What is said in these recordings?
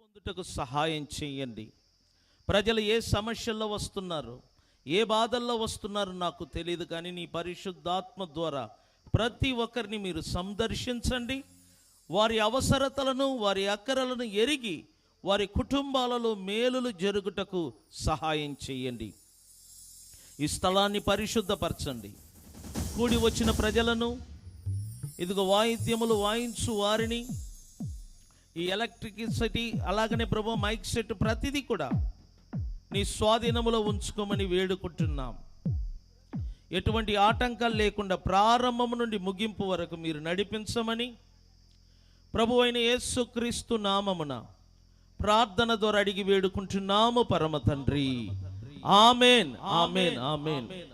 పొందుటకు సహాయం చేయండి. ప్రజలు ఏ సమస్యల్లో వస్తున్నారు ఏ బాధల్లో వస్తున్నారు నాకు తెలియదు కానీ నీ పరిశుద్ధాత్మ ద్వారా ప్రతి ఒక్కరిని మీరు సందర్శించండి. వారి అవసరతలను వారి అక్కరలను ఎరిగి వారి కుటుంబాలలో మేలులు జరుగుటకు సహాయం చేయండి. ఈ స్థలాన్ని పరిశుద్ధపరచండి. కూడి వచ్చిన ప్రజలను ఇదిగో వాయిద్యములు వాయించు వారిని ఈ ఎలక్ట్రిసిటీ అలాగనే ప్రభు మైక్ సెట్ ప్రతిదీ కూడా నీ స్వాధీనములో ఉంచుకోమని వేడుకుంటున్నాం. ఎటువంటి ఆటంకాలు లేకుండా ప్రారంభం నుండి ముగింపు వరకు మీరు నడిపించమని ప్రభు అయిన యేసుక్రీస్తు నామమున ప్రార్థన ద్వారా అడిగి వేడుకుంటున్నాము పరమ తండ్రి. ఆమెన్. ఆమెన్. ఆమెన్.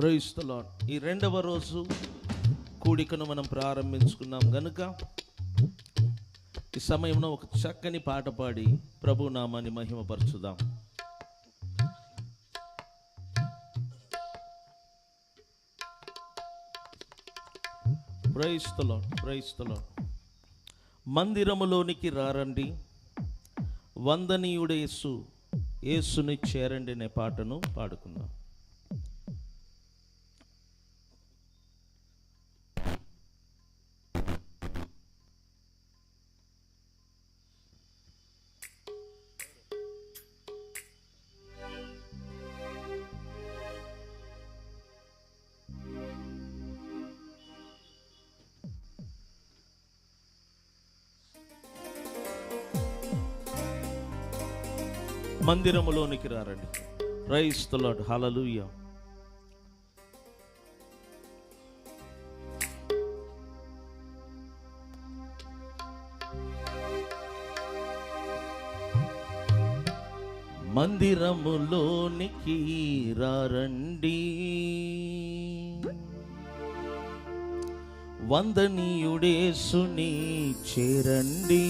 ప్రయిస్తులో ఈ రెండవ రోజు కూడికను మనం ప్రారంభించుకున్నాం. గనుక ఈ సమయంలో ఒక చక్కని పాట పాడి ప్రభు నామాన్ని మహిమపరచుదాం ప్రైస్తులో ప్రైస్తులో మందిరములోనికి రారండి. వందనీయుడేసు యేసుని చేరండి అనే పాటను పాడుకుందాం. మందిరములోనికి రారండి. రైస్తులాడు హలలుయ మందిరములోనికి రారండి. వందనీయుడేసుని చేరండి.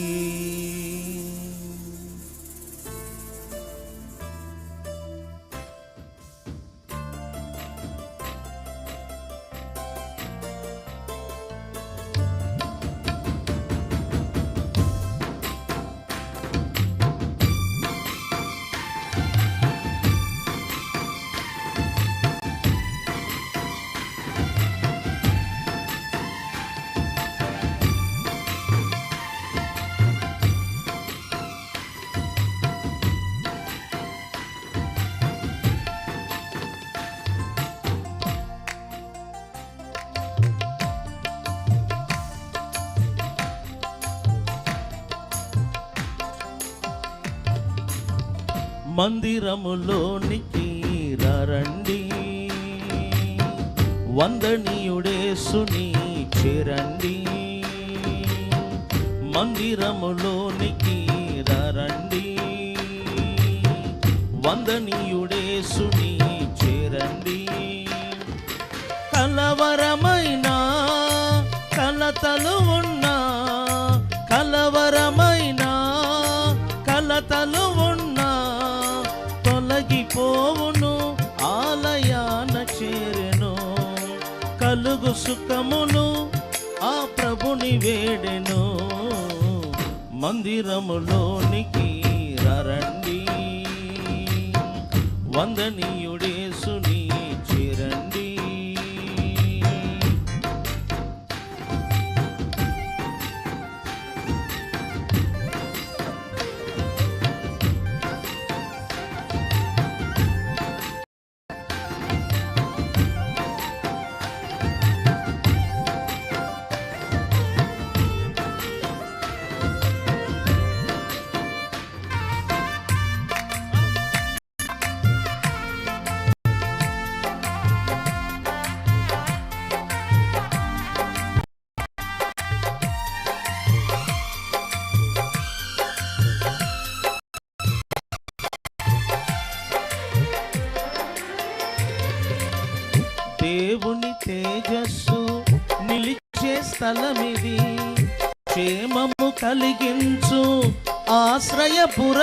మందిరములోనికి రండి వందనీయుడేసుని చేరండి. మందిరములోనికి రండి వందనీయుడేసుని చేరండి. కలవరమైన కలతలు ప్రభుని మందిరములోనికి రండి. వందనీయుడే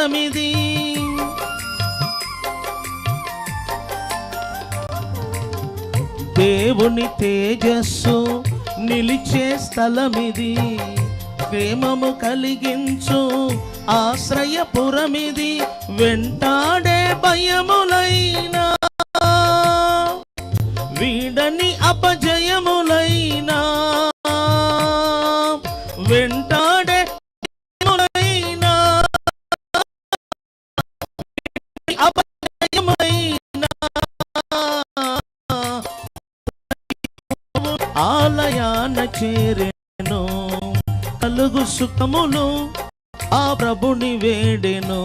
ఆశ్రయపురమిది దేవుని తేజస్సు నిలిచే స్థలమిది. ప్రేమము కలిగించు ఆశ్రయపురమిది. వెంటాడే భయములైనా వీడని అపజయములైనా చేరెను కలుగు సుఖములు ఆ ప్రభుని వేడెను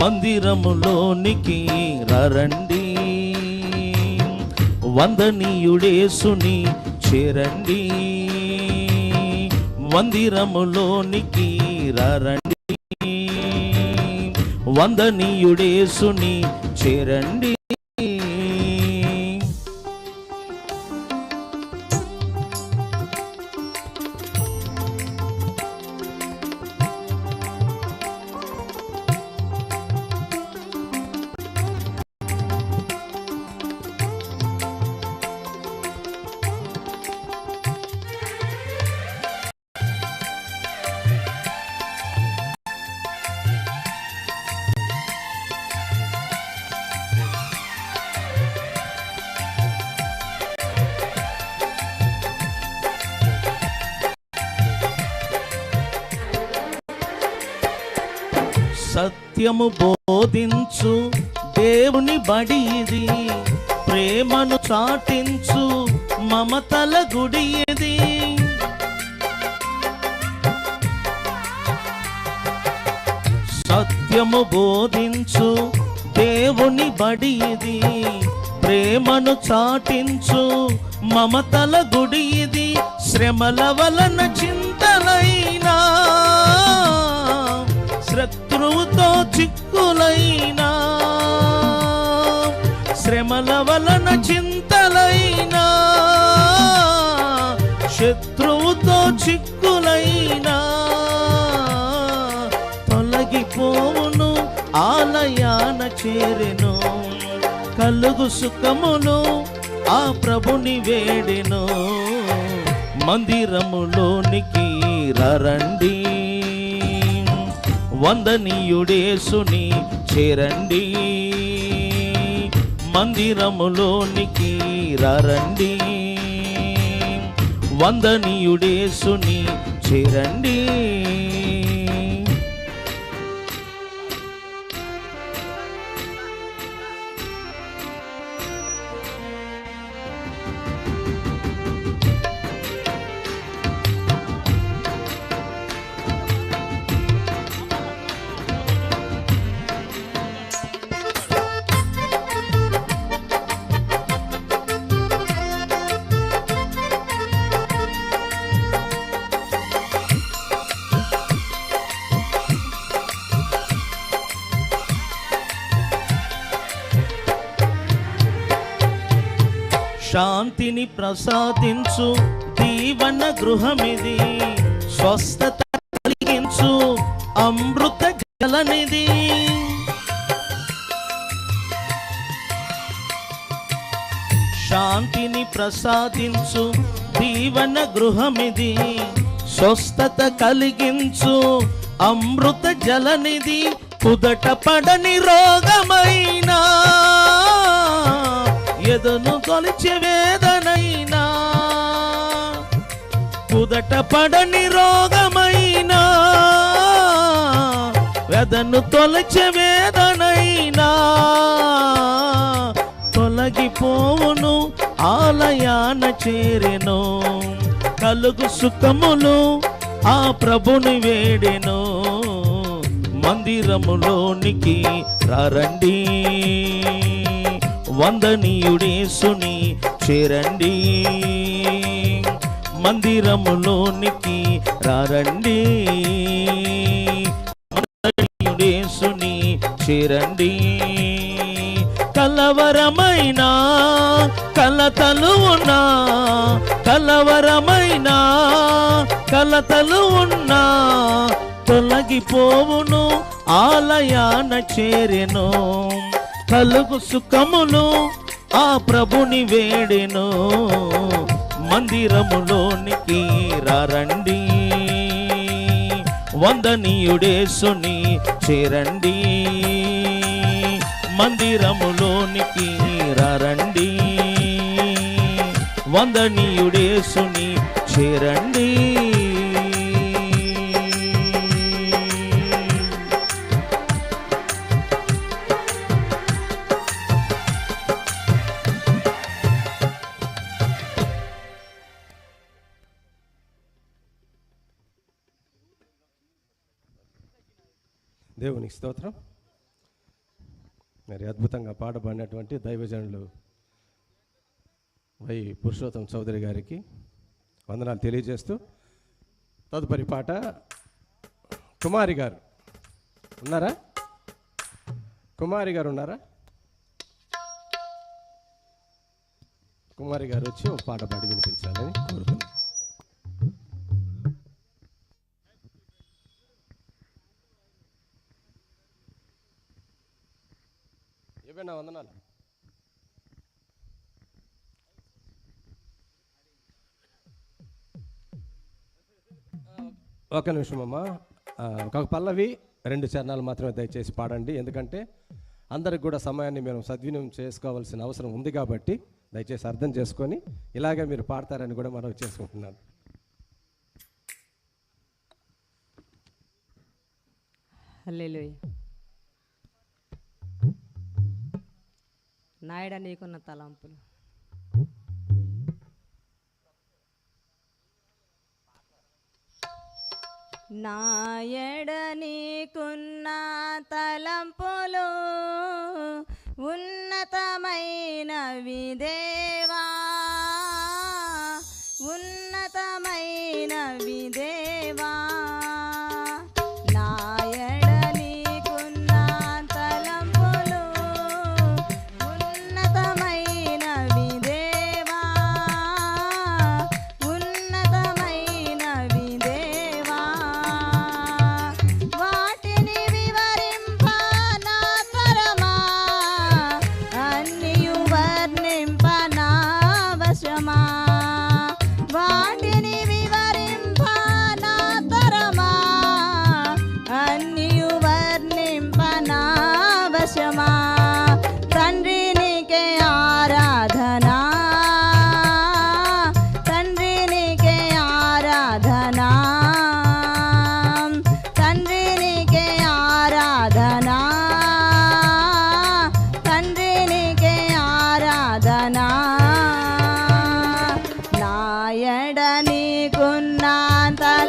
మందిరములోనికి రండి. వందనీయుడేసుని చేరండి. మందిరములోనికి రండి. వందనీయుడేసుని చేరండి. సత్యము బోధించు దేవుని బడి ఇది ప్రేమను చాటించు మమతల గుడి ఇది సత్యము బోధించు దేవుని బడి ఇది ప్రేమను చాటించు మమతల గుడి ఇది శ్రమల వలన చింతలై శత్రువుతో చిక్కులైనా శ్రమల వలన చింతలైనా శత్రువుతో చిక్కులైనా తొలగిపోవును ఆలయాన చేరెను కలుగు సుఖమును ఆ ప్రభుని వేడెను. మందిరములోనికి రరండి వందనీయుడేసుని చేరండి. మందిరములోనికి రండి వందనీయుడేసుని చేరండి. శాంతిని ప్రసాదించు దీవన గృహమిది స్వస్థత కలిగించు అమృత జలనిది. శాంతిని ప్రసాదించు దీవన గృహమిది స్వస్థత కలిగించు అమృత జలనిది. కుదట పడని రోగమైనా ఎదను కొలిచే రోగమైనా కుదట పడని రోగమైనా వెదను తొలచే వేదనైనా తొలగిపోవును ఆలయాన చేరెను కలుగు సుఖములు ఆ ప్రభుని వేడెను మందిరములోనికి రారండి. వందనీయుడేసుని చేరండి. మందిరములోనికి రారండి. వందనీయుడేసుని చేరండి. కలవరమైన కలతలు ఉన్నా కలవరమైన కలతలు ఉన్నా తొలగిపోవును ఆలయాన చేరెను. కలుగు సుఖమును ఆ ప్రభుని వేడెను. మందిరములోనికి రారండి. వందనీయుడేసుని చేరండి. మందిరములోనికి రారండి. వందనీయుడేసుని చేరండి. దేవునికి స్తోత్రం. మరి అద్భుతంగా పాడబడినటువంటి దైవజనులు వై పురుషోత్తం చౌదరి గారికి వందనాలు తెలియజేస్తూ తదుపరి పాట కుమారి గారు. ఉన్నారా? కుమారి గారు ఉన్నారా? కుమారి గారు వచ్చి ఒక పాట పాడి వినిపించాలని కోరుతున్నాను. ఒక నిమిషం అమ్మా. ఒక పల్లవి రెండు చరణాలు మాత్రమే దయచేసి పాడండి. ఎందుకంటే అందరికి కూడా సమయాన్ని మేము సద్వినియోగం చేసుకోవాల్సిన అవసరం ఉంది కాబట్టి దయచేసి అర్థం చేసుకొని ఇలాగే మీరు పాడతారని కూడా మనం చేసుకుంటున్నాను నాయుడ నీకున్న తలంపులు. నాయడ నీకున్న తలంపులు ఉన్నతమైనవి నీకున్న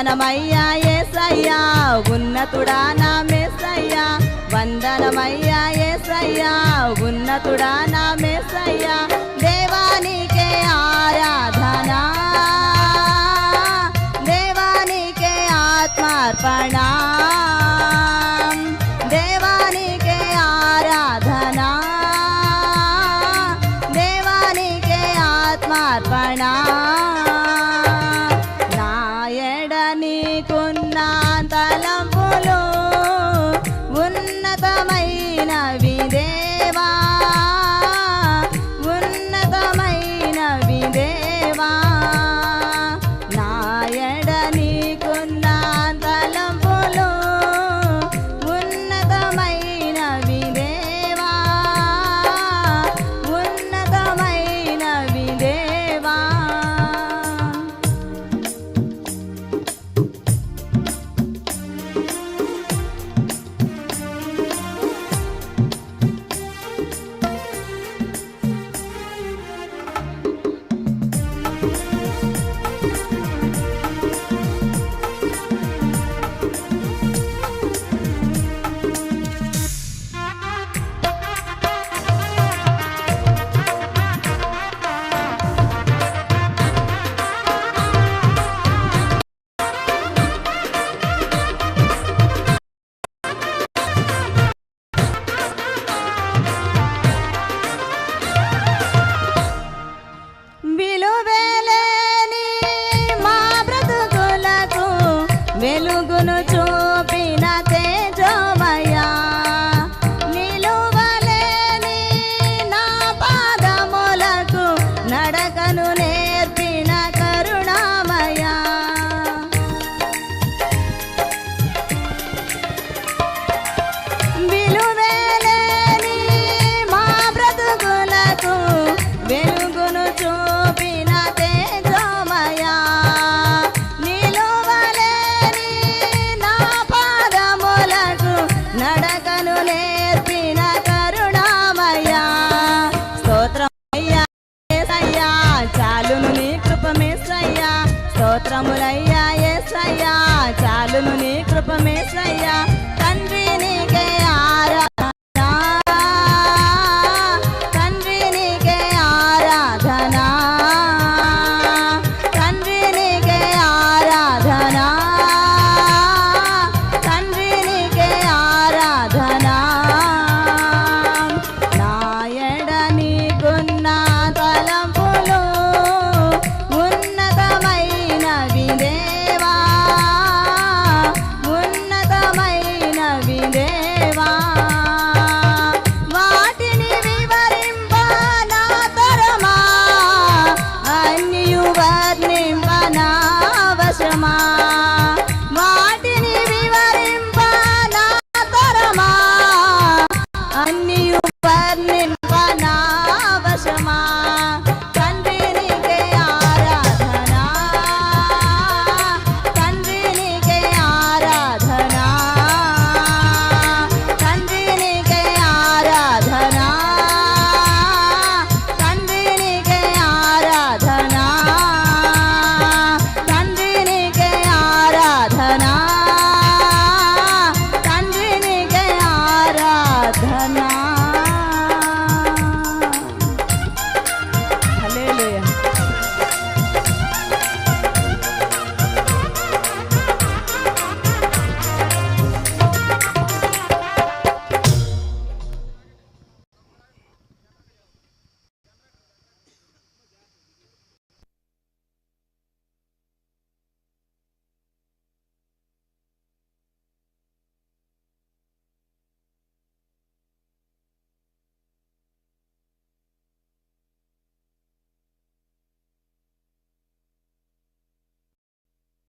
వందనమయ్యా ఏసయ్యా ఉన్నతుడా నా మేసయ్యా. వందనమయ్యా ఏసయ్యా ఉన్నతుడా నా మేసయ్యా. దేవానికే ఆరాధనా. దేవానికే ఆత్మార్పణ.